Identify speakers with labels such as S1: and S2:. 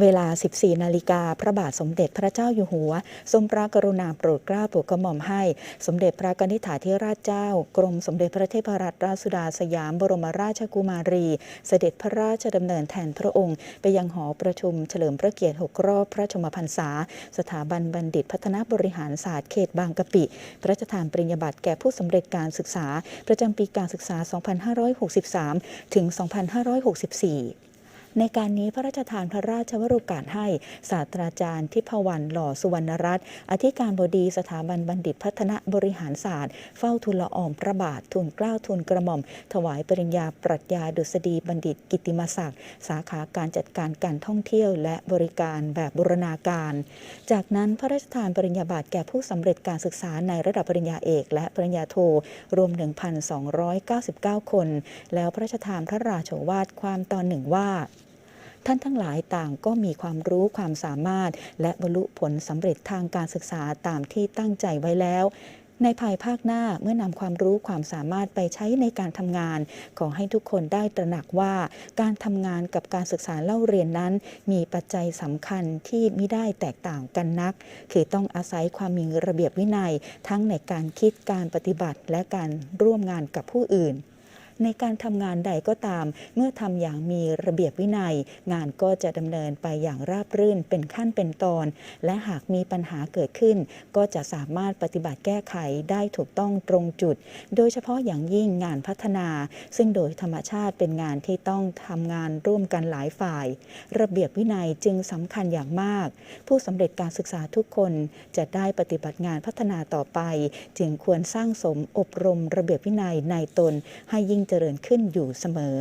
S1: เวลา 14 นาฬิกา พระบาทสมเด็จพระเจ้าอยู่หัว ทรงพระกรุณาโปรดเกล้าโปรดกระหม่อมให้ สมเด็จพระกนิษฐาธิราชเจ้า กรมสมเด็จพระเทพรัตนราชสุดาสยามบรมราชกุมารี เสด็จพระราชดำเนินแทนพระองค์ ไปยังหอประชุมเฉลิมพระเกียรติ 6 รอบพระชมพรรษา สถาบันบัณฑิตพัฒนาบริหารศาสตร์เขตบางกะปิ พระราชทานปริญญาบัตรแก่ผู้สำเร็จการศึกษา ประจำปีการศึกษา 2563 ถึง 2564 ในการนี้พระราชทานพระราชวโรกาสให้ศาสตราจารย์ทิพวรรณหล่อสุวรรณรัตน์อธิการบดีสถาบันบัณฑิตพัฒนบริหารศาสตร์ เฝ้าทูลละอองพระบาททูลเกล้าทูลกระหม่อม ถวายปริญญาปรัชญาดุษฎีบัณฑิตกิติมศักดิ์สาขาการจัดการการท่องเที่ยว และบริการแบบบูรณาการ จากนั้นพระราชทานปริญญาบัตรแก่ผู้สำเร็จการศึกษาในระดับปริญญาเอก และปริญญาโทรวม 1,299 คน แล้วพระราชทานพระราโชวาทความตอนหนึ่งว่า ท่านทั้งหลายต่างก็มีความรู้ความสามารถ และบรรลุผลสำเร็จทางการศึกษาตามที่ตั้งใจไว้แล้วในภายภาคหน้าเมื่อนำความรู้ความสามารถไปใช้ในการทำงาน ขอให้ทุกคนได้ตระหนักว่า การทำงานกับการศึกษาเล่าเรียนนั้น มีปัจจัยสำคัญที่ไม่ได้แตกต่างกันนัก คือต้องอาศัยความมีระเบียบวินัย ทั้งในการคิดการปฏิบัติและการร่วมงานกับผู้อื่น ในการทำงานใดก็ตาม เมื่อทำอย่างมีระเบียบวินัย งานก็จะดำเนินไปอย่างราบรื่นเป็นขั้นเป็นตอน และหากมีปัญหาเกิดขึ้น ก็จะสามารถปฏิบัติแก้ไขได้ถูกต้องตรงจุด โดยเฉพาะอย่างยิ่งงานพัฒนา ซึ่งโดยธรรมชาติเป็นงานที่ต้องทำงานร่วมกันหลายฝ่าย ระเบียบวินัยจึงสำคัญอย่างมาก ผู้สำเร็จการศึกษาทุกคนจะได้ปฏิบัติงานพัฒนาต่อไป จึงควรสร้างสมอบรมระเบียบวินัยในตนให้ยิ่งเจริญขึ้นอยู่เสมอ